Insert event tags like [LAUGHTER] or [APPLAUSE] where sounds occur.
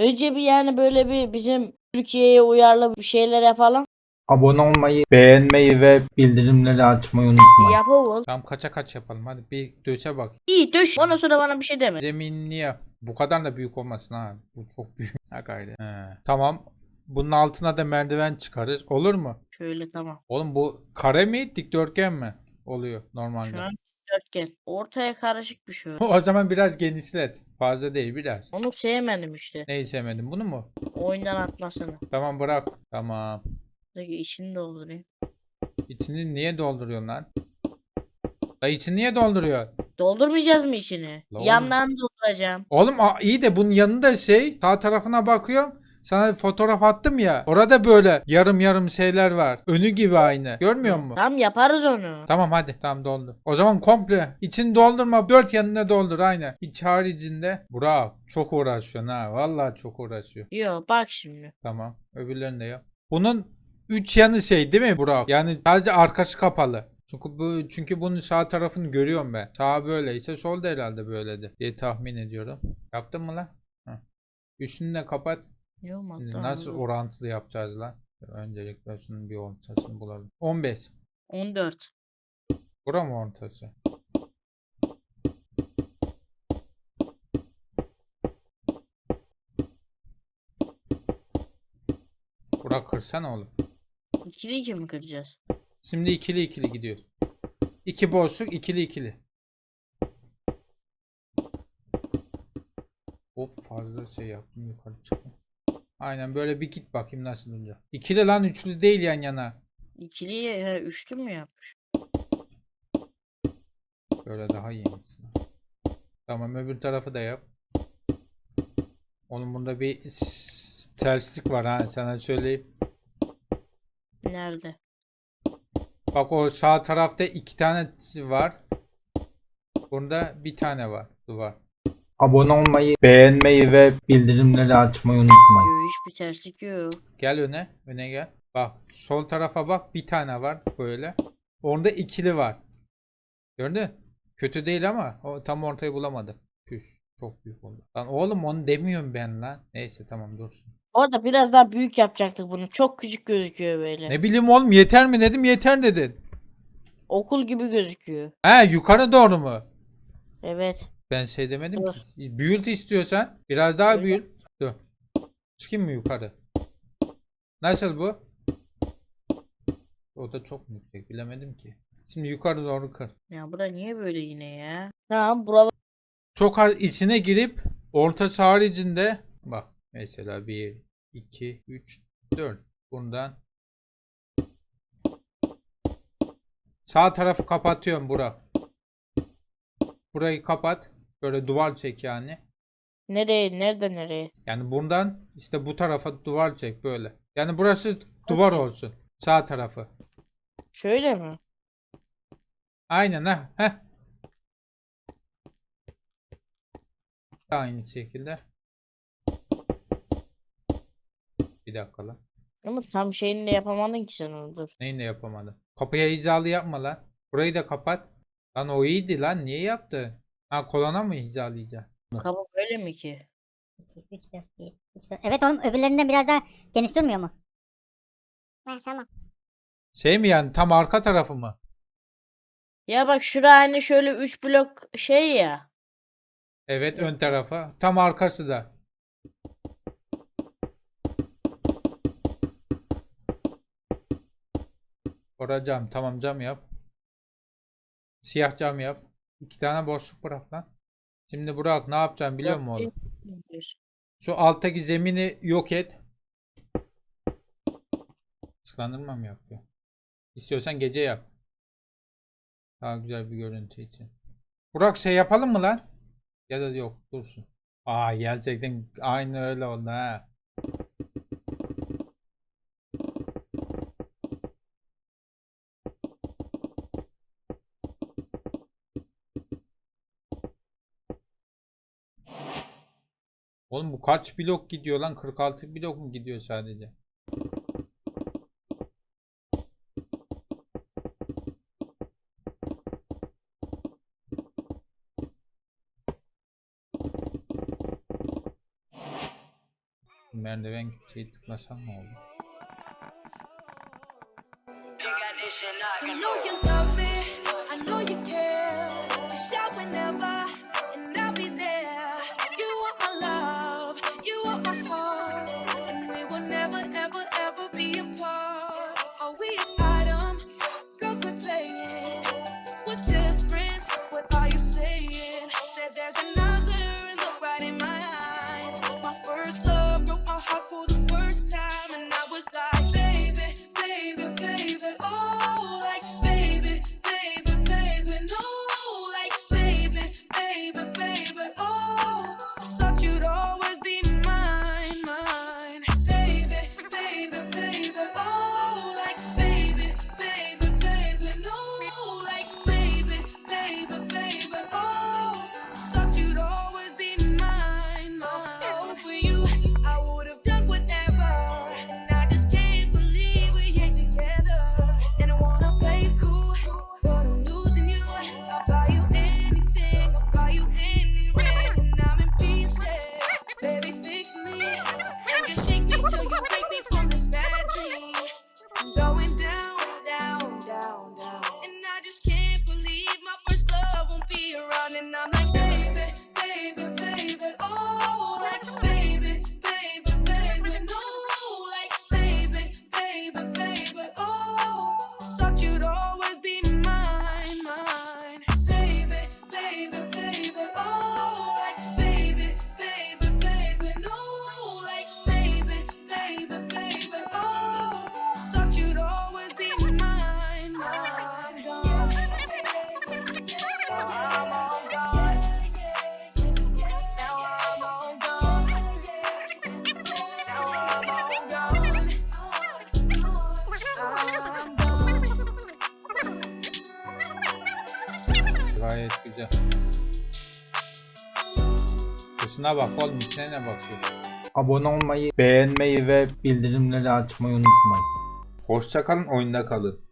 Önce bir yani böyle bir bizim Türkiye'ye uyarlı bir şeyler yapalım. Abone olmayı, beğenmeyi ve bildirimleri açmayı unutmayın. Yapalım. Tamam kaça kaç yapalım hadi bir döşe bak. İyi düş. Ondan sonra bana bir şey deme. Zeminli yap. Bu kadar da büyük olmasın ha. Bu çok büyük. Ha gayret. He. Tamam. Bunun altına da merdiven çıkarız. Olur mu? Şöyle tamam. Oğlum bu kare mi dikdörtgen mi? Oluyor normalde. Şu an dörtgen. Ortaya karışık bir şey. [LAUGHS] o zaman biraz genişlet. Fazla değil biraz. Onu sevmedim işte. Neyi sevmedin bunu mu? Oyundan atmasını. Tamam bırak. Tamam. Peki içini doldurayım. İçini niye dolduruyorsun lan? La içini niye dolduruyor? Doldurmayacağız mı içini? La oğlum. Yanlarını dolduracağım. Oğlum a- iyi de bunun yanında şey sağ tarafına bakıyorum. Sana fotoğraf attım ya. Orada böyle yarım yarım şeyler var. Önü gibi aynı. Görmüyor musun? Tamam yaparız onu. Tamam hadi. Tamam doldu. O zaman komple içini doldurma. Dört yanına doldur aynı. İç haricinde. Burak çok uğraşıyorsun ha. Vallahi çok uğraşıyor. Yo bak şimdi. Tamam. Öbürlerini de yap. Bunun üç yanı şey değil mi Burak? Yani sadece arkası kapalı. Çünkü bu çünkü bunun sağ tarafını görüyorum ben. Sağ böyleyse sol da herhalde böyledir diye tahmin ediyorum. Yaptın mı lan? Heh. Üstünü de kapat. Hatta Nasıl orantılı yapacağız lan? Öncelikle şunun bir ortasını bulalım. 15. 14. Bura mı ortası? Bura kırsana oğlum. İkili iki mi kıracağız? Şimdi ikili ikili gidiyor. İki boşluk ikili ikili. Hop fazla şey yaptım yukarı çıktım. Aynen böyle bir git bakayım nasıl olacak. İkili lan üçlü değil yan yana. İkiliyi he, üçlü mü yapmış? Böyle daha iyi. Tamam öbür tarafı da yap. Oğlum bunda bir terslik var ha sana söyleyeyim. Nerede? Bak o sağ tarafta iki tane var. Bunda bir tane var. Duvar. Abone olmayı, beğenmeyi ve bildirimleri açmayı unutmayın. Yo hiçbir terslik yok. Gel öne. Öne gel. Bak sol tarafa bak bir tane var böyle. Onda ikili var. Gördün? mü? Kötü değil ama o tam ortayı bulamadı. Küş. Çok büyük oldu. Lan oğlum onu demiyorum ben lan. Neyse tamam dursun. Orada biraz daha büyük yapacaktık bunu. Çok küçük gözüküyor böyle. Ne bileyim oğlum yeter mi dedim yeter dedin. Okul gibi gözüküyor. He yukarı doğru mu? Evet. Ben şey demedim Dur. ki. Büyült istiyorsan biraz daha Öyle. büyült. Dur. Çıkayım mı yukarı? Nasıl bu? O da çok mu yüksek bilemedim ki. Şimdi yukarı doğru kır. Ya bura niye böyle yine ya? Tamam buralar Çok az içine girip ortası haricinde bak mesela 1 2 3 4 bundan sağ tarafı kapatıyorum Burak. Burayı kapat. Böyle duvar çek yani. nereye nerede nereye? Yani bundan işte bu tarafa duvar çek böyle. Yani burası duvar olsun. Sağ tarafı. Şöyle mi? Aynen ha. Heh. Aynı şekilde. Bir dakika lan. Ama tam şeyini de yapamadın ki sen onu dur. Neyi de yapamadım. Kapıya hizalı yapma lan. Burayı da kapat. Lan o iyiydi lan. Niye yaptı? Ha kolana mı hizalayacaksın? Kapı böyle mi ki? 2, 3, 4, 1, 3, 4. Evet oğlum öbürlerinden biraz daha geniş durmuyor mu? Ha tamam. Şey mi yani tam arka tarafı mı? Ya bak şura hani şöyle 3 blok şey ya. Evet ön tarafa. Tam arkası da. Ora cam. Tamam cam yap. Siyah cam yap. İki tane boşluk bırak lan. Şimdi Burak ne yapacağım biliyor musun oğlum? Şu alttaki zemini yok et. Islandırma mı yapıyor? İstiyorsan gece yap. Daha güzel bir görüntü için. Burak şey yapalım mı lan? Ya da yok dursun. Aa gerçekten aynı öyle oldu ha. Oğlum bu kaç blok gidiyor lan? 46 blok mu gidiyor sadece? Merdiven şey tıklasam ne oldu? I know you care. yaptı. Şuna bak oğlum içine ne basıyor. Abone olmayı, beğenmeyi ve bildirimleri açmayı unutmayın. Hoşçakalın oyunda kalın.